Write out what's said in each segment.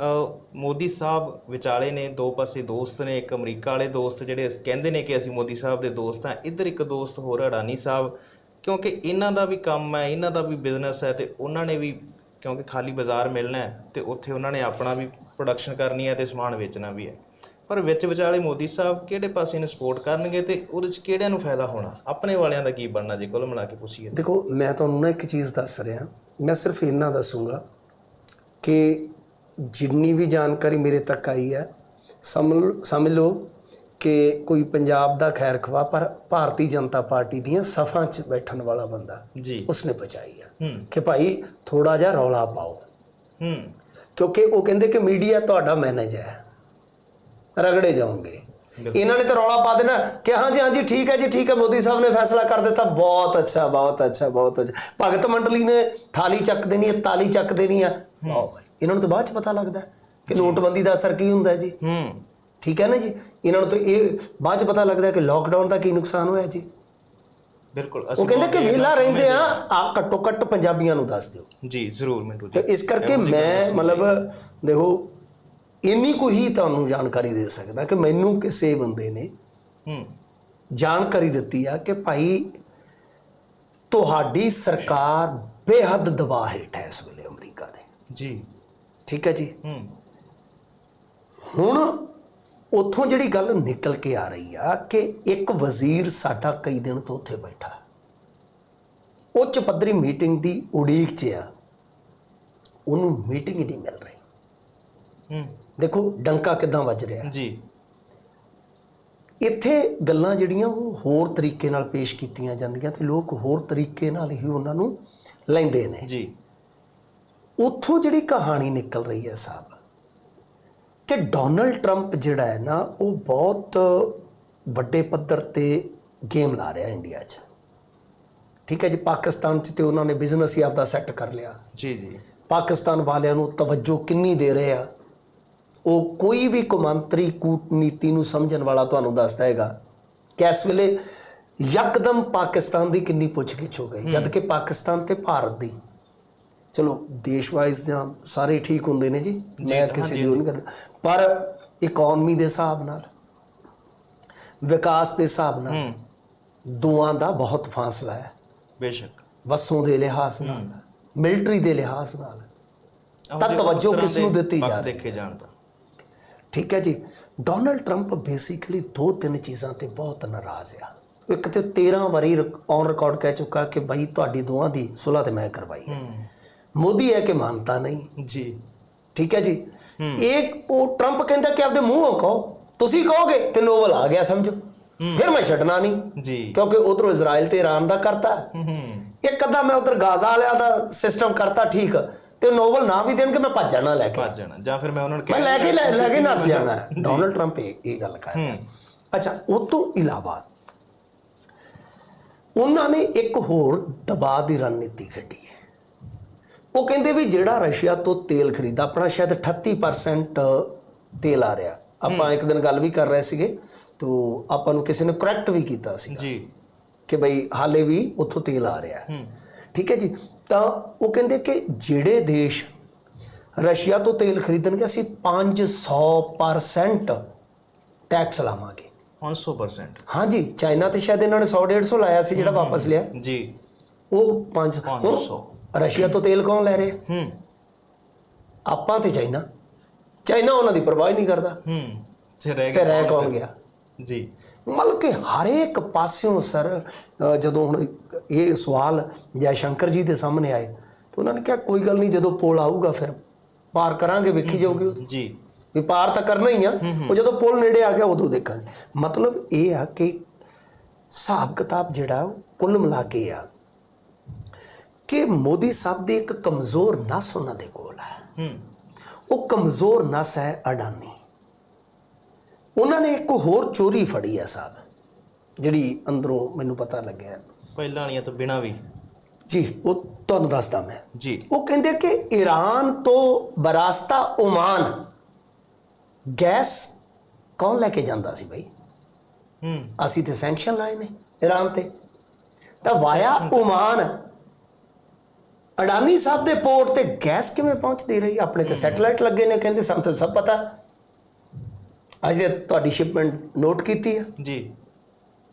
ਮੋਦੀ ਸਾਹਿਬ ਵਿਚਾਲੇ ਨੇ, ਦੋ ਪਾਸੇ ਦੋਸਤ ਨੇ, ਇੱਕ ਅਮਰੀਕਾ ਵਾਲੇ ਦੋਸਤ ਜਿਹੜੇ ਕਹਿੰਦੇ ਨੇ ਕਿ ਅਸੀਂ ਮੋਦੀ ਸਾਹਿਬ ਦੇ ਦੋਸਤ ਹਾਂ, ਇੱਧਰ ਇੱਕ ਦੋਸਤ ਹੋਰ ਅਡਾਨੀ ਸਾਹਿਬ, ਕਿਉਂਕਿ ਇਹਨਾਂ ਦਾ ਵੀ ਕੰਮ ਹੈ, ਇਹਨਾਂ ਦਾ ਵੀ ਬਿਜ਼ਨਸ ਹੈ ਤੇ ਉਹਨਾਂ ਨੇ ਵੀ ਕਿਉਂਕਿ ਖਾਲੀ ਬਾਜ਼ਾਰ ਮਿਲਣਾ ਹੈ ਤੇ ਉੱਥੇ ਉਹਨਾਂ ਨੇ ਆਪਣਾ ਵੀ ਪ੍ਰੋਡਕਸ਼ਨ ਕਰਨੀ ਹੈ ਤੇ ਸਮਾਨ ਵੇਚਣਾ ਵੀ ਹੈ। ਪਰ ਵਿੱਚ ਵਿਚਾਲੇ ਮੋਦੀ ਸਾਹਿਬ ਕਿਹੜੇ ਪਾਸੇ ਨੂੰ ਸਪੋਰਟ ਕਰਨਗੇ ਤੇ ਉਹਦੇ ਚ ਕਿਹੜਿਆਂ ਨੂੰ ਫਾਇਦਾ ਹੋਣਾ? ਆਪਣੇ ਵਾਲਿਆਂ ਦਾ ਕੀ ਬਣਨਾ ਜੇ ਕੁੱਲ ਮਿਲਾ ਕੇ ਪੁੱਛੀਏ ਦੇਖੋ, ਮੈਂ ਤੁਹਾਨੂੰ ਨਾ ਇੱਕ ਚੀਜ਼ ਦੱਸ ਰਿਹਾ, ਮੈਂ ਸਿਰਫ ਇੰਨਾ ਦੱਸੂਗਾ ਕਿ ਜਿੰਨੀ ਵੀ ਜਾਣਕਾਰੀ ਮੇਰੇ ਤੱਕ ਆਈ ਹੈ ਸਮਝ ਸਮਝ ਲਓ ਕਿ ਕੋਈ ਪੰਜਾਬ ਦਾ ਖੈਰ ਖਵਾ ਪਰ ਭਾਰਤੀ ਜਨਤਾ ਪਾਰਟੀ ਦੀਆਂ ਸਫਾਂ 'ਚ ਬੈਠਣ ਵਾਲਾ ਬੰਦਾ ਜੀ। ਉਸਨੇ ਪਹੁੰਚਾਈ ਹੈ ਹੂੰ। ਕਿ ਭਾਈ ਥੋੜਾ ਜਿਹਾ ਰੌਲਾ ਪਾਓ। ਹੂੰ। ਕਿਉਂਕਿ ਉਹ ਕਹਿੰਦੇ ਕਿ ਮੀਡੀਆ ਤੁਹਾਡਾ ਮੈਨੇਜਰ ਹੈ। ਰਗੜੇ ਜਾਓਗੇ। ਇਹਨਾਂ ਨੇ ਤਾਂ ਰੌਲਾ ਪਾ ਦੇਣਾ ਕਿ ਹਾਂ ਜੀ ਹਾਂ ਜੀ ਠੀਕ ਹੈ ਜੀ ਠੀਕ ਹੈ ਮੋਦੀ ਸਾਹਿਬ ਨੇ ਫੈਸਲਾ ਕਰ ਦਿੱਤਾ। ਬਹੁਤ ਅੱਛਾ ਬਹੁਤ ਅੱਛਾ ਬਹੁਤ ਅੱਛਾ। ਭਗਤ ਮੰਡਲੀ ਨੇ ਥਾਲੀ ਚੱਕ ਦੇਣੀ ਹੈ ਤਾਲੀ ਚੱਕ ਦੇਣੀ ਹੈ। ਵਾਹ ਇਹਨਾਂ ਨੂੰ ਤਾਂ ਬਾਅਦ ਚ ਪਤਾ ਲੱਗਦਾ ਕਿ ਨੋਟਬੰਦੀ ਦਾ ਅਸਰ ਕੀ ਹੁੰਦਾ ਹੈ ਜੀ। ਹੂੰ। ਠੀਕ ਹੈ ਨਾ ਜੀ? ਇਹਨਾਂ ਨੂੰ ਤਾਂ ਇਹ ਬਾਅਦ ਚ ਪਤਾ ਲੱਗਦਾ ਕਿ ਲੋਕਡਾਊਨ ਦਾ ਕੀ ਨੁਕਸਾਨ ਹੋਇਆ ਜੀ। ਬਿਲਕੁਲ ਉਹ ਕਹਿੰਦੇ ਕਿ ਵਿਹਲਾ ਰਹਿੰਦੇ ਆ ਆ ਘੱਟੋ ਘੱਟ ਪੰਜਾਬੀਆਂ ਨੂੰ ਦੱਸ ਦਿਓ। ਜੀ ਜ਼ਰੂਰ ਮਿੰਟੂ ਤੇ ਜੀ ਇਸ ਕਰਕੇ ਮੈਂ ਮਤਲਬ ਦੇਖੋ ਇੰਨੀ ਕੁ ਹੀ ਤੁਹਾਨੂੰ ਜਾਣਕਾਰੀ ਦੇ ਸਕਦਾ ਕਿ ਮੈਨੂੰ ਕਿਸੇ ਬੰਦੇ ਨੇ ਹੂੰ। ਜਾਣਕਾਰੀ ਦਿੱਤੀ ਆ ਕਿ ਭਾਈ ਤੁਹਾਡੀ ਸਰਕਾਰ ਬੇਹੱਦ ਦਬਾਅ ਹੇਠ ਹੈ ਇਸ ਵੇਲੇ ਅਮਰੀਕਾ ਦੇ। ਜੀ। ਠੀਕ ਹੈ ਜੀ। ਹੂੰ। ਹੁਣ ਉੱਥੋਂ ਜਿਹੜੀ ਗੱਲ ਨਿਕਲ ਕੇ ਆ ਰਹੀ ਆ ਕਿ ਇੱਕ ਵਜ਼ੀਰ ਸਾਡਾ ਕਈ ਦਿਨ ਤੋਂ ਉੱਥੇ ਬੈਠਾ। ਉੱਚ ਪੱਧਰੀ ਮੀਟਿੰਗ ਦੀ ਉਡੀਕ 'ਚ ਆ। ਉਹਨੂੰ ਮੀਟਿੰਗ ਹੀ ਨਹੀਂ ਮਿਲ ਰਹੀ। ਹੂੰ। ਦੇਖੋ ਡੰਕਾ ਕਿਦਾਂ ਵੱਜ ਰਿਹਾ। ਜੀ। ਇੱਥੇ ਗੱਲਾਂ ਜਿਹੜੀਆਂ ਉਹ ਹੋਰ ਤਰੀਕੇ ਨਾਲ ਪੇਸ਼ ਕੀਤੀਆਂ ਜਾਂਦੀਆਂ ਤੇ ਲੋਕ ਹੋਰ ਤਰੀਕੇ ਨਾਲ ਹੀ ਉਹਨਾਂ ਨੂੰ ਲੈਂਦੇ ਨੇ। ਜੀ। ਉੱਥੋਂ ਜਿਹੜੀ ਕਹਾਣੀ ਨਿਕਲ ਰਹੀ ਹੈ ਸਾਹਿਬ ਕਿ ਡੋਨਲਡ ਟਰੰਪ ਜਿਹੜਾ ਹੈ ਨਾ ਉਹ ਬਹੁਤ ਵੱਡੇ ਪੱਧਰ ਤੇ ਗੇਮ ਲਾ ਰਿਹਾ ਇੰਡੀਆ 'ਚ। ਠੀਕ ਹੈ ਜੀ ਪਾਕਿਸਤਾਨ 'ਚ ਤੇ ਉਹਨਾਂ ਨੇ ਬਿਜ਼ਨਸ ਹੀ ਆਪਦਾ ਸੈੱਟ ਕਰ ਲਿਆ। ਜੀ ਜੀ। ਪਾਕਿਸਤਾਨ ਵਾਲਿਆਂ ਨੂੰ ਤਵੱਜੋ ਕਿੰਨੀ ਦੇ ਰਹੇ ਆ? ਉਹ ਕੋਈ ਵੀ ਕੌਮਾਂਤਰੀ ਕੂਟਨੀਤੀ ਨੂੰ ਸਮਝਣ ਵਾਲਾ ਤੁਹਾਨੂੰ ਦੱਸਦਾ ਹੈਗਾ ਕਿ ਇਸ ਵੇਲੇ ਯਕਦਮ ਪਾਕਿਸਤਾਨ ਦੀ ਕਿੰਨੀ ਪੁੱਛਗਿੱਛ ਹੋ ਗਈ ਜਦ ਕਿ ਪਾਕਿਸਤਾਨ ਤੇ ਭਾਰਤ ਦੀ। ਚਲੋ ਦੇਸ਼ ਵਾਈਜ਼ ਜਾਂ ਸਾਰੇ ਠੀਕ ਹੁੰਦੇ ਨੇ ਜੀ ਮੈਂ ਕਿਸੇ ਦੀ ਉਹ ਨਹੀਂ ਕਰਦਾ। ਪਰ ਇਕਨੋਮੀ ਦੇ ਹਿਸਾਬ ਨਾਲ ਵਿਕਾਸ ਦੇ ਹਿਸਾਬ ਨਾਲ ਦੋਆਂ ਦਾ ਬਹੁਤ ਫਾਸਲਾ ਹੈ। ਬੇਸ਼ੱਕ। ਵਸੋਂ ਦੇ ਲਿਹਾਜ਼ ਨਾਲ ਮਿਲਟਰੀ ਦੇ ਲਿਹਾਜ਼ ਨਾਲ। ਤਾਂ ਤਵੱਜੋ ਕਿਸ ਨੂੰ ਦਿੱਤੀ ਜਾ ਰਹੀ ਦੇਖੇ ਜਾਣ ਤਾਂ। ਠੀਕ ਹੈ ਜੀ। ਡੋਨਲਡ ਟਰੰਪ ਬੇਸਿਕਲੀ ਦੋ ਤਿੰਨ ਚੀਜ਼ਾਂ ਤੇ ਬਹੁਤ ਨਾਰਾਜ਼ ਆ। ਇੱਕ ਤੇ 13 ਵਾਰੀ ਔਨ ਰਿਕਾਰਡ ਕਹਿ ਚੁੱਕਾ ਕਿ ਭਾਈ ਤੁਹਾਡੀ ਦੋਵਾਂ ਦੀ ਸੁਲ੍ਹਾ ਤੇ ਮੈਂ ਕਰਵਾਈ ਹੂੰ। ਮੋਦੀ ਹੈ ਕਿ ਮਾਨਤਾ ਨਹੀਂ। ਜੀ। ਠੀਕ ਹੈ ਜੀ? ਇਹ ਉਹ ਟਰੰਪ ਕਹਿੰਦਾ ਕਿ ਆਪਦੇ ਮੂੰਹੋਂ ਕਹੋ। ਤੁਸੀਂ ਕਹੋਗੇ ਤੇ ਨੋਬਲ ਆ ਗਿਆ ਸਮਝੋ। ਫਿਰ ਮੈਂ ਛੱਡਣਾ ਨਹੀਂ। ਜੀ। ਕਿਉਂਕਿ ਉਧਰੋਂ ਇਜ਼ਰਾਈਲ ਤੇ ਇਰਾਨ ਦਾ ਕਰਤਾ। ਹੂੰ ਹੂੰ। ਇੱਕ ਅੱਧਾ ਮੈਂ ਉਧਰ ਗਾਜ਼ਾ ਵਾਲਿਆਂ ਦਾ ਸਿਸਟਮ ਕਰਤਾ ਠੀਕ। ਤੇ ਨੋਬਲ ਨਾ ਵੀ ਦੇਣਗੇ ਮੈਂ ਭੱਜ ਜਾਣਾ ਲੈ ਕੇ। ਭੱਜ ਜਾਣਾ। ਜਾਂ ਫਿਰ ਮੈਂ ਉਹਨਾਂ ਨੂੰ ਮੈਂ ਲੈ ਕੇ ਲੈ ਕੇ ਨੱਸ ਜਾਣਾ। ਡੋਨਲਡ ਟਰੰਪ ਇਹ ਗੱਲ ਕਰ ਅੱਛਾ ਉਹ ਤੋਂ ਇਲਾਵਾ ਉਹਨਾਂ ਨੇ ਇੱਕ ਹੋਰ ਦਬਾਅ ਦੀ ਰਣਨੀਤੀ ਕੱਢੀ ਉਹ ਕਹਿੰਦੇ ਵੀ ਜਿਹੜਾ ਰਸ਼ੀਆ ਤੋਂ ਤੇਲ ਖਰੀਦਾ ਆਪਣਾ ਸ਼ਾਇਦ 38% ਤੇਲ ਆ ਰਿਹਾ। ਆਪਾਂ ਇੱਕ ਦਿਨ ਗੱਲ ਵੀ ਕਰ ਰਹੇ ਸੀਗੇ ਤੋ ਆਪਾਂ ਨੂੰ ਕਿਸੇ ਨੇ ਕਰੈਕਟ ਵੀ ਕੀਤਾ ਸੀ ਜੀ। ਕਿ ਬਈ ਹਾਲੇ ਵੀ ਉੱਥੋਂ ਤੇਲ ਆ ਰਿਹਾ। ਹੈ। ਠੀਕ ਹੈ ਜੀ? ਤਾਂ ਉਹ ਕਹਿੰਦੇ ਕਿ ਜਿਹੜੇ ਦੇਸ਼ ਰਸ਼ੀਆ ਤੋਂ ਤੇਲ ਖਰੀਦਣਗੇ ਅਸੀਂ 500% ਟੈਕਸ ਲਾਵਾਂਗੇ। 500% ਹਾਂਜੀ ਚਾਈਨਾ ਤੇ ਸ਼ਾਇਦ ਇਹਨਾਂ ਨੇ 100 150 ਲਾਇਆ ਸੀ ਜਿਹੜਾ ਵਾਪਸ ਲਿਆ। ਜੀ। ਉਹ 500 500 ਰਸ਼ੀਆ ਤੋਂ ਤੇਲ ਕੌਣ ਲੈ ਰਿਹਾ? ਹੂੰ। ਆਪਾਂ ਤੇ ਚਾਈਨਾ। ਚਾਈਨਾ ਉਹਨਾਂ ਦੀ ਪਰਵਾਹ ਨਹੀਂ ਕਰਦਾ। ਹੂੰ। ਤੇ ਰਹਿ ਤੇ ਗਿਆ ਰਹਿ ਕੌਣ ਗਿਆ? ਜੀ। ਮਤਲਬ ਕਿ ਹਰੇਕ ਪਾਸਿਓਂ ਸਰ ਜਦੋਂ ਹੁਣ ਇਹ ਸਵਾਲ ਜੈ ਸ਼ੰਕਰ ਜੀ ਦੇ ਸਾਹਮਣੇ ਆਏ ਤਾਂ ਉਹਨਾਂ ਨੇ ਕਿਹਾ ਕੋਈ ਗੱਲ ਨਹੀਂ ਜਦੋਂ ਪੁਲ ਆਊਗਾ ਫਿਰ ਪਾਰ ਕਰਾਂਗੇ ਵੇਖੀ ਜਾਊਗੀ। ਜੀ। ਵੀ ਪਾਰ ਤਾਂ ਕਰਨਾ ਹੀ ਆ। ਉਹ ਜਦੋਂ ਪੁਲ ਨੇੜੇ ਆ ਗਿਆ ਉਦੋਂ ਦੇਖਾਂਗੇ। ਮਤਲਬ ਇਹ ਆ ਕਿ ਹਿਸਾਬ ਕਿਤਾਬ ਜਿਹੜਾ ਉਹ ਕੁੱਲ ਮਿਲਾ ਕੇ ਆ। ਕਿ ਮੋਦੀ ਸਾਹਿਬ ਦੀ ਇੱਕ ਕਮਜ਼ੋਰ ਨਸ ਉਹਨਾਂ ਦੇ ਕੋਲ ਹੈ। ਹੂੰ। ਉਹ ਕਮਜ਼ੋਰ ਨਸ ਹੈ ਅਡਾਨੀ। ਉਹਨਾਂ ਨੇ ਇੱਕ ਹੋਰ ਚੋਰੀ ਫੜੀ ਹੈ ਸਾਹਿਬ ਜਿਹੜੀ ਅੰਦਰੋਂ ਮੈਨੂੰ ਪਤਾ ਲੱਗਿਆ। ਪਹਿਲਾਂ ਵਾਲੀਆਂ ਤੋਂ ਬਿਨਾ ਵੀ। ਜੀ ਉਹ ਤੁਹਾਨੂੰ ਦੱਸਦਾ ਮੈਂ। ਜੀ। ਉਹ ਕਹਿੰਦੇ ਕਿ ਈਰਾਨ ਤੋਂ ਬਰਾਸਤਾ ਓਮਾਨ ਗੈਸ ਕੌਣ ਲੈ ਕੇ ਜਾਂਦਾ ਸੀ ਭਾਈ ਹੂੰ। ਅਸੀਂ ਤੇ ਸੈਂਕਸ਼ਨ ਲਾਏ ਨੇ ਈਰਾਨ ਤੇ। ਤਾਂ ਵਾਇਆ ਓਮਾਨ ਅਡਾਨੀ ਸਾਹਿਬ ਦੇ ਪੋਰਟ ਤੇ ਗੈਸ ਕਿਵੇਂ ਪਹੁੰਚਦੀ ਰਹੀ? ਆਪਣੇ ਤੇ ਸੈਟੇਲਾਈਟ ਲੱਗੇ ਨੇ ਕਹਿੰਦੇ ਸਾਨੂੰ ਤਾਂ ਸਭ ਪਤਾ। ਅੱਜ ਦੇ ਤੁਹਾਡੀ ਸ਼ਿਪਮੈਂਟ ਨੋਟ ਕੀਤੀ ਹੈ ਜੀ।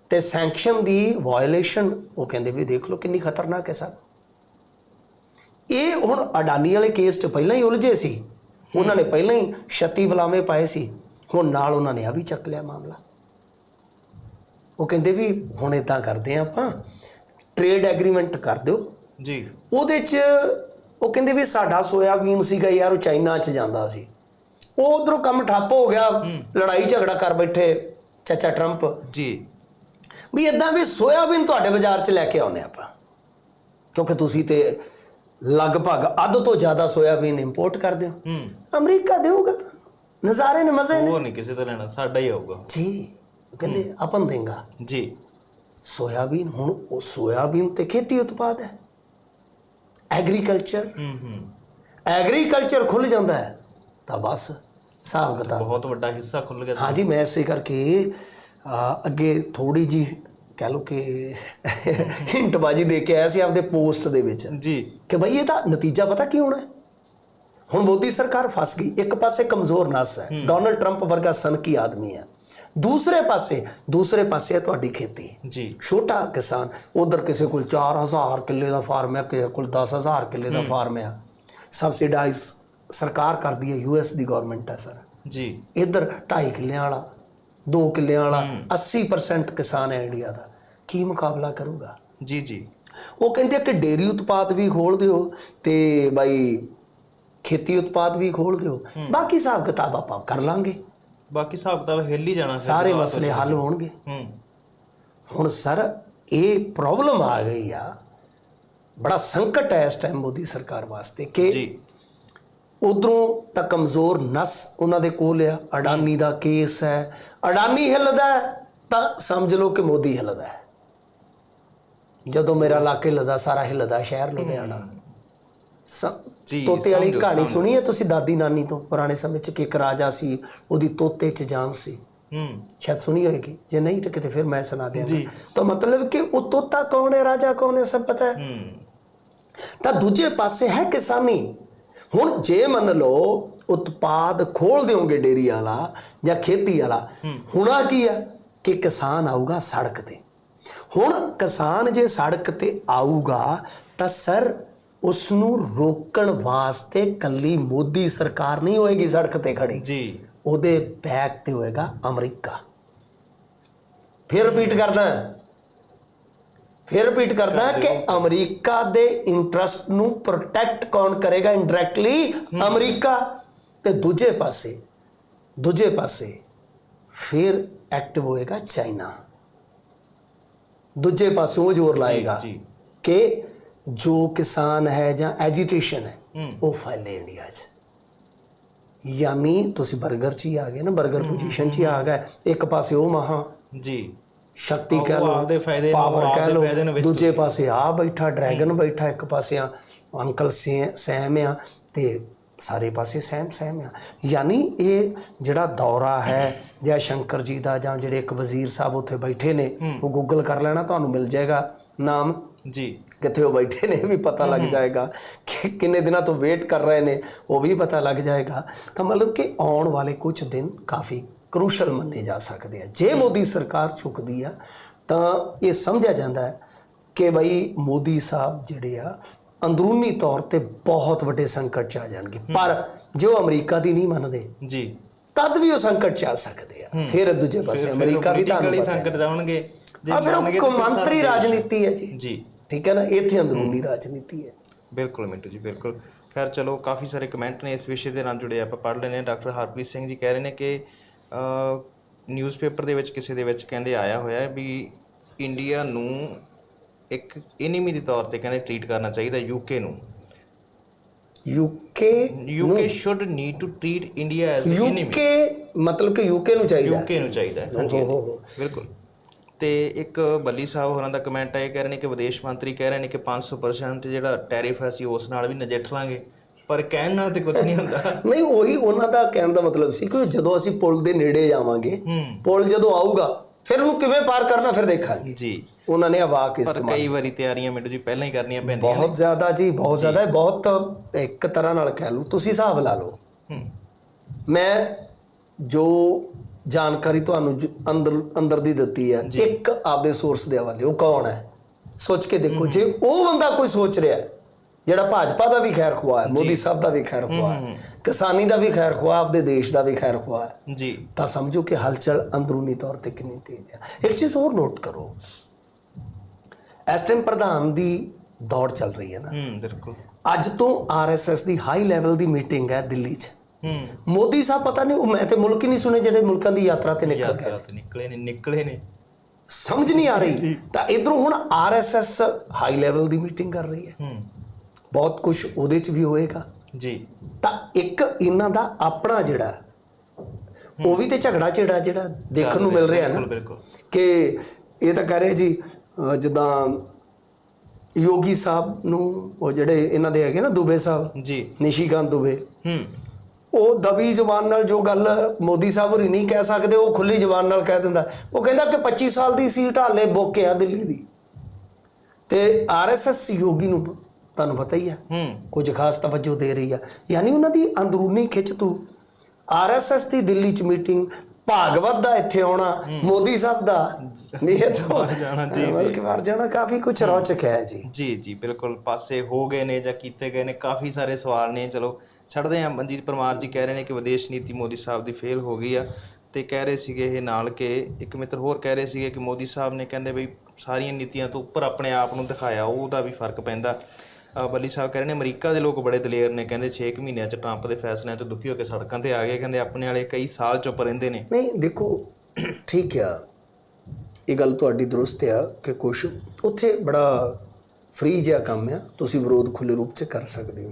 ਤੇ ਸੈਂਕਸ਼ਨ ਦੀ ਵਾਇਓਲੇਸ਼ਨ ਉਹ ਕਹਿੰਦੇ ਵੀ ਦੇਖ ਲਓ ਕਿੰਨੀ ਖਤਰਨਾਕ ਹੈ ਸਭ ਇਹ ਹੁਣ ਅਡਾਨੀ ਵਾਲੇ ਕੇਸ 'ਚ ਪਹਿਲਾਂ ਹੀ ਉਲਝੇ ਸੀ। ਉਹਨਾਂ ਨੇ ਪਹਿਲਾਂ ਹੀ 36 ਬਲਾਵੇਂ ਪਾਏ ਸੀ। ਹੁਣ ਨਾਲ ਉਹਨਾਂ ਨੇ ਆ ਵੀ ਚੱਕ ਲਿਆ ਮਾਮਲਾ। ਉਹ ਕਹਿੰਦੇ ਵੀ ਹੁਣ ਇਦਾਂ ਕਰਦੇ ਆ ਆਪਾਂ। ਟ੍ਰੇਡ ਐਗਰੀਮੈਂਟ ਕਰ ਦਿਓ। ਜੀ। ਉਹਦੇ 'ਚ ਉਹ ਕਹਿੰਦੇ ਵੀ ਸਾਡਾ ਸੋਇਆਬੀਨ ਸੀਗਾ ਯਾਰ ਉਹ ਚਾਈਨਾ 'ਚ ਜਾਂਦਾ ਸੀ। ਉਹ ਉਧਰੋਂ ਕੰਮ ਠੱਪ ਹੋ ਗਿਆ ਲੜਾਈ ਝਗੜਾ ਕਰ ਬੈਠੇ ਚਾਚਾ ਟਰੰਪ। ਜੀ। ਵੀ ਇਦਾਂ ਵੀ ਸੋਇਆਬੀਨ ਤੁਹਾਡੇ ਬਾਜ਼ਾਰ 'ਚ ਲੈ ਕੇ ਆਉਨੇ ਆਪਾਂ। ਕਿਉਂਕਿ ਤੁਸੀਂ ਤੇ ਲਗਭਗ ਅੱਧ ਤੋਂ ਜ਼ਿਆਦਾ ਸੋਇਆਬੀਨ ਇੰਪੋਰਟ ਕਰਦੇ ਹੋ। ਅਮਰੀਕਾ ਦੇਊਗਾ ਤੁਹਾਨੂੰ ਨਜ਼ਾਰੇ ਨੇ ਮਜ਼ੇ ਨੇ। ਉਹ ਨਹੀਂ ਕਿਸੇ ਤੋਂ ਲੈਣਾ ਸਾਡਾ ਹੀ ਆਊਗਾ। ਜੀ। ਕਹਿੰਦੇ ਆਪਾਂ ਨੂੰ ਦੇਂਗਾ। ਜੀ। ਸੋਇਆਬੀਨ ਹੁਣ ਉਹ ਸੋਇਆਬੀਨ ਤੇ ਖੇਤੀ ਉਤਪਾਦ ਹੈ। ਐਗਰੀਕਲਚਰ। ਹੂੰ ਹੂੰ। ਐਗਰੀਕਲਚਰ ਖੁੱਲ ਜਾਂਦਾ ਹੈ ਤਾਂ ਬਸ ਹਿਸਾਬ ਕਿਤਾਬ। ਬਹੁਤ ਵੱਡਾ ਹਿੱਸਾ ਖੁੱਲ ਗਿਆ। ਹਾਂਜੀ ਮੈਂ ਇਸੇ ਕਰਕੇ ਅੱਗੇ ਥੋੜੀ ਜੀ ਕਹਿ ਲਓ ਕਿ ਹਿੰਟਬਾਜੀ ਦੇ ਕੇ ਆਇਆ ਸੀ ਆਪਦੇ ਪੋਸਟ ਦੇ ਵਿੱਚ। ਜੀ। ਕਿ ਭਈ ਇਹਦਾ ਨਤੀਜਾ ਪਤਾ ਕੀ ਹੋਣਾ? ਹੁਣ ਮੋਦੀ ਸਰਕਾਰ ਫਸ ਗਈ ਇੱਕ ਪਾਸੇ ਕਮਜ਼ੋਰ ਨਸ ਹੈ। ਡੋਨਲਡ ਟਰੰਪ ਵਰਗਾ ਸਨਕੀ ਆਦਮੀ ਹੈ। ਦੂਸਰੇ ਪਾਸੇ ਦੂਸਰੇ ਪਾਸੇ ਹੈ ਤੁਹਾਡੀ ਖੇਤੀ। ਜੀ। ਛੋਟਾ ਕਿਸਾਨ ਉਧਰ ਕਿਸੇ ਕੋਲ 4000 ਕਿੱਲੇ ਦਾ ਫਾਰਮ ਹੈ ਕਿਸੇ ਕੋਲ 10000 ਕਿੱਲੇ ਦਾ ਫਾਰਮ ਹੈ। ਸਬਸਿਡਾਈਜ਼ ਸਰਕਾਰ ਕਰਦੀ ਹੈ ਯੂਐਸ ਦੀ ਗਵਰਨਮੈਂਟ ਹੈ ਸਰ। ਜੀ। ਇੱਧਰ 2.5 ਕਿੱਲਿਆਂ ਵਾਲਾ 2 ਕਿੱਲਿਆਂ ਵਾਲਾ 80% ਕਿਸਾਨ ਹੈ ਇੰਡੀਆ ਦਾ। ਕੀ ਮੁਕਾਬਲਾ ਕਰੂਗਾ? ਜੀ ਜੀ। ਉਹ ਕਹਿੰਦੇ ਕਿ ਡੇਰੀ ਉਤਪਾਦ ਵੀ ਖੋਲ ਦਿਓ ਤੇ ਬਾਈ ਖੇਤੀ ਉਤਪਾਦ ਵੀ ਖੋਲ ਦਿਓ। ਬਾਕੀ ਹਿਸਾਬ ਕਿਤਾਬ ਆਪਾਂ ਕਰ ਲਾਂਗੇ। ਬਾਕੀ ਹਿਸਾਬ ਕਿਤਾਬ ਹਿੱਲ ਹੀ ਜਾਣਾ ਸਾਰੇ ਮਸਲੇ ਹੱਲ ਹੋਣਗੇ। ਹੂੰ। ਹੁਣ ਸਰ ਇਹ ਪ੍ਰੋਬਲਮ ਆ ਗਈ ਆ। ਬੜਾ ਸੰਕਟ ਹੈ ਇਸ ਟਾਈਮ ਮੋਦੀ ਸਰਕਾਰ ਵਾਸਤੇ ਕਿ ਜੀ। ਉਧਰੋਂ ਤਾਂ ਕਮਜ਼ੋਰ ਨਸ ਉਹਨਾਂ ਦੇ ਕੋਲ ਆ। ਅਡਾਨੀ ਦਾ ਕੇਸ ਹੈ। ਅਡਾਨੀ ਹਿੱਲਦਾ ਤਾਂ ਸਮਝ ਲਓ ਕਿ ਮੋਦੀ ਹਿੱਲਦਾ ਜਦੋਂ ਮੇਰਾ ਇਲਾਕੇ ਹਿੱਲਦਾ ਸਾਰਾ ਹਿੱਲਦਾ ਸ਼ਹਿਰ ਲੁਧਿਆਣਾ। ਜੀ, ਤੋਤੇ ਵਾਲੀ ਕਹਾਣੀ ਸੁਣੀ ਹੈ ਤੁਸੀਂ ਦਾਦੀ ਨਾਨੀ ਤੋਂ ਪੁਰਾਣੇ ਸਮੇਂ 'ਚ ਕਿ ਇੱਕ ਰਾਜਾ ਸੀ ਉਹਦੀ ਤੋਤੇ 'ਚ ਜਾਨ ਸੀ। ਹੂੰ। ਸ਼ਾਇਦ ਸੁਣੀ ਹੋਏਗੀ ਜੇ ਨਹੀਂ ਤਾਂ ਕਿਤੇ ਫਿਰ ਮੈਂ ਸੁਣਾ ਦਿਆਂਗਾ। ਤਾਂ ਮਤਲਬ ਕਿ ਉਹ ਤੋਤਾ ਕੌਣ ਹੈ ਰਾਜਾ ਕੌਣ ਹੈ ਸਭ ਪਤਾ ਹੈ? ਹੂੰ। ਤਾਂ ਦੂਜੇ ਪਾਸੇ ਹੈ ਕਿਸਾਨੀ। ਹੁਣ ਜੇ ਮੰਨ ਲਓ ਉਤਪਾਦ ਖੋਲ ਦਿਓਗੇ ਡੇਰੀ ਵਾਲਾ ਜਾਂ ਖੇਤੀ ਵਾਲਾ ਹੁਣਾ ਕੀ ਹੈ? ਕਿ ਕਿਸਾਨ ਆਊਗਾ ਸੜਕ ਤੇ। ਹੁਣ ਕਿਸਾਨ ਜੇ ਸੜਕ ਤੇ ਆਊਗਾ ਤਾਂ ਸਰ ਉਸ ਨੂੰ ਰੋਕਣ ਵਾਸਤੇ ਕੱਲੀ ਮੋਦੀ ਸਰਕਾਰ ਨਹੀਂ ਹੋਏਗੀ ਸੜਕ ਤੇ ਖੜੀ। ਜੀ। ਉਹਦੇ ਬੈਕ ਤੇ ਹੋਏਗਾ ਅਮਰੀਕਾ। ਫਿਰ ਰਿਪੀਟ ਕਰਦਾ ਫਿਰ ਰਿਪੀਟ ਕਰਦਾ ਕਿ ਅਮਰੀਕਾ ਦੇ ਇੰਟਰਸਟ ਨੂੰ ਪ੍ਰੋਟੈਕਟ ਕੌਣ ਕਰੇਗਾ ਇਨਡਾਇਰੈਕਟਲੀ ਅਮਰੀਕਾ। ਤੇ ਦੂਜੇ ਪਾਸੇ ਦੂਜੇ ਪਾਸੇ ਫਿਰ ਐਕਟਿਵ ਹੋਏਗਾ ਚਾਈਨਾ। ਦੂਜੇ ਪਾਸੇ ਉਹ ਜ਼ੋਰ ਲਾਏਗਾ ਜੀ। ਕਿ ਜੋ ਕਿਸਾਨ ਹੈ ਜਾਂ ਐਜੀਟੇਸ਼ਨ ਹੈ। ਉਹ ਫੈਲੇ ਇੰਡੀਆ 'ਚ ਯਾਨੀ ਤੁਸੀਂ 버ਗਰ 'ਚ ਹੀ ਆ ਗਏ ਨਾ 버ਗਰ ਪੋਜੀਸ਼ਨ 'ਚ ਹੀ ਆ ਗਏ ਇੱਕ ਪਾਸੇ ਉਹ ਮਹਾ ਜੀ। ਸ਼ਕਤੀ ਕਹਿ ਨਾਲ, ਪਾਵਰ ਕਹਿ ਵਿੱਚ ਦੂਜੇ ਪਾਸੇ ਆ ਬੈਠਾ ਡਰੈਗਨ ਬੈਠਾ ਇੱਕ ਪਾਸੇ ਆ ਅੰਕਲ ਸੈ- ਸੈਮ ਆ ਤੇ ਸਾਰੇ ਪਾਸੇ ਸੈਮ ਸੈਮ ਆ। ਯਾਨੀ ਇਹ ਜਿਹੜਾ ਦੌਰਾ ਹੈ ਜਾਂ ਸ਼ੰਕਰ ਜੀ ਦਾ ਜਾਂ ਜਿਹੜੇ ਇੱਕ ਵਜ਼ੀਰ ਸਾਹਿਬ ਉੱਥੇ ਬੈਠੇ ਨੇ ਉਹ ਗੂਗਲ ਕਰ ਲੈਣਾ ਤੁਹਾਨੂੰ ਮਿਲ ਜਾਏਗਾ। ਨਾਮ ਜੀ। ਕਿੱਥੇ ਉਹ ਬੈਠੇ ਨੇ ਵੀ ਪਤਾ ਲੱਗ ਜਾਏਗਾ ਕਿ ਕਿੰਨੇ ਦਿਨਾਂ ਤੋਂ ਵੇਟ ਕਰ ਰਹੇ ਨੇ ਉਹ ਵੀ ਪਤਾ ਲੱਗ ਜਾਏਗਾ। ਤਾਂ ਮਤਲਬ ਕਿ ਆਉਣ ਵਾਲੇ ਕੁਝ ਦਿਨ ਕਾਫੀ ਕ੍ਰੂਸ਼ਲ ਮੰਨੇ ਜਾ ਸਕਦੇ ਆ। ਜੇ ਮੋਦੀ ਸਰਕਾਰ ਝੁਕਦੀ ਆ ਤਾਂ ਇਹ ਸਮਝਿਆ ਜਾਂਦਾ ਹੈ ਕਿ ਬਈ ਮੋਦੀ ਸਾਹਿਬ ਜਿਹੜੇ ਆ ਅੰਦਰੂਨੀ ਤੌਰ ਤੇ ਬਹੁਤ ਵੱਡੇ ਸੰਕਟ ਚ ਆ ਜਾਣਗੇ। ਪਰ ਜੇ ਉਹ ਅਮਰੀਕਾ ਦੀ ਨਹੀਂ ਮੰਨਦੇ ਜੀ। ਤਦ ਵੀ ਉਹ ਸੰਕਟ ਚ ਆ ਸਕਦੇ ਆ। ਫਿਰ ਦੂਜੇ ਪਾਸੇ ਅਮਰੀਕਾ ਵੀ ਹੈ। ਸੰਕਟ ਜਾਣਗੇ ਹਾਂ ਫਿਰ ਉਹ ਤਾਂ ਕੌਮਾਂਤਰੀ ਰਾਜਨੀਤੀ ਹੈ ਜੀ। ਜੀ। ਠੀਕ ਹੈ ਨਾ? ਇੱਥੇ ਅੰਦਰੂਨੀ ਰਾਜਨੀਤੀ ਹੈ। ਬਿਲਕੁਲ ਮਿੰਟੂ ਜੀ ਬਿਲਕੁਲ। ਖੈਰ ਚਲੋ ਕਾਫੀ ਸਾਰੇ ਕਮੈਂਟ ਨੇ ਇਸ ਵਿਸ਼ੇ ਦੇ ਨਾਲ ਜੁੜੇ ਆਪਾਂ ਪੜ੍ਹ ਲੈਣੇ ਡਾਕਟਰ ਹਰਪ੍ਰੀਤ ਸਿੰਘ ਜੀ ਕਹਿ ਰਹੇ ਨੇ ਕਿ ਨਿਊਜ਼ਪੇਪਰ ਦੇ ਵਿੱਚ ਕਿਸੇ ਦੇ ਵਿੱਚ ਕਹਿੰਦੇ ਆਇਆ ਹੋਇਆ ਹੈ ਵੀ ਇੰਡੀਆ ਨੂੰ ਇੱਕ ਐਨੀਮੀ ਦੇ ਤੌਰ ਤੇ ਕਹਿੰਦੇ ਟਰੀਟ ਕਰਨਾ ਚਾਹੀਦਾ ਯੂਕੇ ਨੂੰ। UK UK should need to treat India as enemy UK ਮਤਲਬ ਕਿ ਯੂਕੇ ਨੂੰ ਚਾਹੀਦਾ। ਯੂਕੇ ਨੂੰ ਚਾਹੀਦਾ ਹਾਂਜੀ। ਬਿਲਕੁਲ। ਤੇ ਇੱਕ ਬੱਲੀ ਸਾਹਿਬ ਹੋਰਾਂ ਦਾ ਕਮੈਂਟ ਆਇਆ ਕਹਿ ਰਹੇ ਨੇ ਕਿ ਵਿਦੇਸ਼ ਮੰਤਰੀ ਕਹਿ ਰਹੇ ਨੇ ਕਿ 500% ਜਿਹੜਾ ਟੈਰਿਫ ਹੈ ਅਸੀਂ ਉਸ ਨਾਲ ਵੀ ਨਜਿੱਠ ਲਾਂਗੇ। ਪਰ ਕਹਿਣ ਨਾਲ ਤੇ ਕੁਝ ਨਹੀਂ ਹੁੰਦਾ। ਨਹੀਂ ਉਹੀ ਉਹਨਾਂ ਦਾ ਕਹਿਣ ਦਾ ਮਤਲਬ ਸੀ ਕਿ ਜਦੋਂ ਅਸੀਂ ਪੁਲ ਦੇ ਨੇੜੇ ਜਾਵਾਂਗੇ ਪੁਲ ਜਦੋਂ ਆਊਗਾ ਫਿਰ ਉਹਨੂੰ ਕਿਵੇਂ ਪਾਰ ਕਰਨਾ ਫਿਰ ਦੇਖਾਂਗੇ। ਜੀ। ਉਹਨਾਂ ਨੇ ਹਵਾ ਕਿਸ ਪਰ ਕਈ ਵਾਰੀ ਤਿਆਰੀਆਂ ਮਿੰਟੂ ਜੀ ਪਹਿਲਾਂ ਹੀ ਕਰਨੀਆਂ ਪੈਂਦੀਆਂ ਬਹੁਤ ਜ਼ਿਆਦਾ ਜੀ ਬਹੁਤ ਜ਼ਿਆਦਾ ਬਹੁਤ ਇੱਕ ਤਰ੍ਹਾਂ ਨਾਲ ਕਹਿ ਲਓ ਤੁਸੀਂ ਹਿਸਾਬ ਲਾ ਲਓ। ਮੈਂ ਜੋ ਜਾਣਕਾਰੀ ਤੁਹਾਨੂੰ ਜ- ਅੰਦਰ ਅੰਦਰ ਦੀ ਦਿੱਤੀ ਹੈ। ਇੱਕ ਆਪਦੇ ਸੋਰਸ ਦੇ ਹਵਾਲੇ। ਉਹ ਕੌਣ ਹੈ? ਸੋਚ ਕੇ ਦੇਖੋ। ਜੇ ਉਹ ਬੰਦਾ ਕੋਈ ਸੋਚ ਰਿਹਾ ਹੈ, ਜਿਹੜਾ ਭਾਜਪਾ ਦਾ ਵੀ ਖੈਰ ਖੁਆ ਹੈ ਮੋਦੀ ਸਾਹਿਬ ਦਾ ਵੀ ਖੈਰ ਖੁਆ ਹੈ ਕਿਸਾਨੀ ਦਾ ਵੀ ਖੈਰ ਖੁਆ ਆਪਦੇ ਦੇਸ਼ ਦਾ ਵੀ ਖੈਰ ਖੁਆ ਹੈ ਜੀ। ਤਾਂ ਸਮਝੋ ਕਿ ਹਲਚਲ ਅੰਦਰੂਨੀ ਤੌਰ ਤੇ ਕਿੰਨੀ ਤੇਜ਼ ਹੈ। ਇੱਕ ਚੀਜ਼ ਹੋਰ ਨੋਟ ਕਰੋ। ਇਸ ਟਾਈਮ ਪ੍ਰਧਾਨ ਦੀ ਦੌੜ ਚੱਲ ਰਹੀ ਹੈ ਨਾ। ਹੂੰ ਬਿਲਕੁਲ। ਅੱਜ ਤੋਂ ਆਰਐਸਐਸ ਦੀ ਹਾਈ ਲੈਵਲ ਦੀ ਮੀਟਿੰਗ ਹੈ ਦਿੱਲੀ 'ਚ। ਮੋਦੀ ਸਾਹਿਬ ਪਤਾ ਨਹੀਂ ਉਹ ਮੈਂ ਤੇ ਮੁਲਕ ਹੀ ਨਹੀਂ ਸੁਣੇ ਜਿਹੜੇ ਮੁਲਕਾਂ ਦੀ ਯਾਤਰਾ ਤੇ ਨਿਕਲ ਗਏ। ਯਾਤਰਾ ਤੇ ਨਿਕਲੇ ਨੇ ਨਿਕਲੇ ਨੇ। ਸਮਝ ਨਹੀਂ ਆ ਰਹੀ। ਤਾਂ ਇਧਰੋਂ ਹੁਣ ਆਰਐਸਐਸ ਹਾਈ ਲੈਵਲ ਦੀ ਮੀਟਿੰਗ ਕਰ ਰਹੀ ਹੈ। ਹੂੰ। ਬਹੁਤ ਕੁਝ ਉਹਦੇ 'ਚ ਵੀ ਹੋਏਗਾ। ਜੀ। ਤਾਂ ਇੱਕ ਇਹਨਾਂ ਦਾ ਆਪਣਾ ਜਿਹੜਾ ਉਹ ਵੀ ਤੇ ਝਗੜਾ ਝੇੜਾ ਜਿਹੜਾ ਦੇਖਣ ਨੂੰ ਮਿਲ ਰਿਹਾ ਨਾ ਕਿ ਇਹ ਤਾਂ ਕਹਿ ਰਹੇ ਜੀ ਜਿੱਦਾਂ ਯੋਗੀ ਸਾਹਿਬ ਨੂੰ ਉਹ ਜਿਹੜੇ ਇਹਨਾਂ ਦੇ ਹੈਗੇ ਨਾ ਦੁਬੇ ਸਾਹਿਬ ਜੀ। ਨਿਸ਼ੀਕਾਂਤ ਦੁਬੇ। ਹੂੰ। ਉਹ ਦਬੀ ਜ਼ੁਬਾਨ ਨਾਲ ਜੋ ਗੱਲ ਮੋਦੀ ਸਾਹਿਬ ਹੋਰੀ ਨਹੀਂ ਕਹਿ ਸਕਦੇ ਉਹ ਖੁੱਲੀ ਜ਼ੁਬਾਨ ਨਾਲ ਕਹਿ ਦਿੰਦਾ। ਉਹ ਕਹਿੰਦਾ ਕਿ 25 ਸਾਲ ਦੀ ਸੀਟ ਹਾਲੇ ਬੁੱਕ ਆ ਦਿੱਲੀ ਦੀ। ਤੇ ਆਰਐਸਐਸ ਯੋਗੀ ਨੂੰ ਤੁਹਾਨੂੰ ਪਤਾ ਹੀ ਆ ਹੂੰ। ਕੁਝ ਖਾਸ ਤਵੱਜੋ ਦੇ ਰਹੀ ਆ। ਯਾਨੀ ਉਹਨਾਂ ਦੀ ਅੰਦਰੂਨੀ ਖਿੱਚ ਤੂੰ। ਆਰਐਸਐਸ ਦੀ ਦਿੱਲੀ ਚ ਮੀਟਿੰਗ ਭਾਗਵਤ ਦਾ ਇੱਥੇ ਆਉਣਾ ਮੋਦੀ ਸਾਹਿਬ ਦਾ। ਇਹ ਤੋਂ ਜਾਣਾ, ਜੀ, ਜੀ। ਬਲਕਿ ਬਾਹਰ ਜਾਣਾ ਕਾਫੀ ਕੁਝ ਰੌਚਕ ਹੈ ਜੀ। ਜੀ ਜੀ ਬਿਲਕੁਲ। ਪਾਸੇ ਹੋ ਗਏ ਨੇ ਜਾਂ ਕੀਤੇ ਗਏ ਨੇ ਕਾਫੀ ਸਾਰੇ ਸਵਾਲ ਨੇ। ਚਲੋ ਛੱਡਦੇ ਹਾਂ। ਮਨਜੀਤ ਪਰਮਾਰ ਜੀ ਕਹਿ ਰਹੇ ਨੇ ਕਿ ਵਿਦੇਸ਼ ਨੀਤੀ ਮੋਦੀ ਸਾਹਿਬ ਦੀ ਫੇਲ ਹੋ ਗਈ ਆ। ਤੇ ਕਹਿ ਰਹੇ ਸੀਗੇ ਇਹ ਨਾਲ ਕਿ ਇੱਕ ਮਿੱਤਰ ਹੋਰ ਕਹਿ ਰਹੇ ਸੀਗੇ ਕਿ ਮੋਦੀ ਸਾਹਿਬ ਨੇ ਕਹਿੰਦੇ ਬਈ ਸਾਰੀਆਂ ਨੀਤੀਆਂ ਤੋਂ ਉੱਪਰ ਆਪਣੇ ਆਪ ਨੂੰ ਦਿਖਾਇਆ ਉਹਦਾ ਵੀ ਫ਼ਰਕ ਪੈਂਦਾ। ਬੱਲੀ ਸਾਹਿਬ ਕਹਿ ਰਹੇ ਨੇ, ਅਮਰੀਕਾ ਦੇ ਲੋਕ ਬੜੇ ਦਲੇਰ ਨੇ, ਕਹਿੰਦੇ 6 ਕੁ ਮਹੀਨਿਆਂ ਚ ਟਰੰਪ ਦੇ ਫੈਸਲਿਆਂ ਤੋਂ ਦੁਖੀ ਹੋ ਕੇ ਸੜਕਾਂ ਤੇ ਆ ਗਏ, ਕਹਿੰਦੇ ਆਪਣੇ ਵਾਲੇ ਕਈ ਸਾਲ ਚੁੱਪ ਰਹਿੰਦੇ ਨੇ। ਨਹੀਂ, ਦੇਖੋ, ਠੀਕ ਆ, ਇਹ ਗੱਲ ਤੁਹਾਡੀ ਦਰੁਸਤ ਆ ਕਿ ਕੁਛ ਉੱਥੇ ਬੜਾ ਫ੍ਰੀ ਜਿਹਾ ਕੰਮ ਆ, ਤੁਸੀਂ ਵਿਰੋਧ ਖੁੱਲੇ ਰੂਪ ਚ ਕਰ ਸਕਦੇ ਹੋ।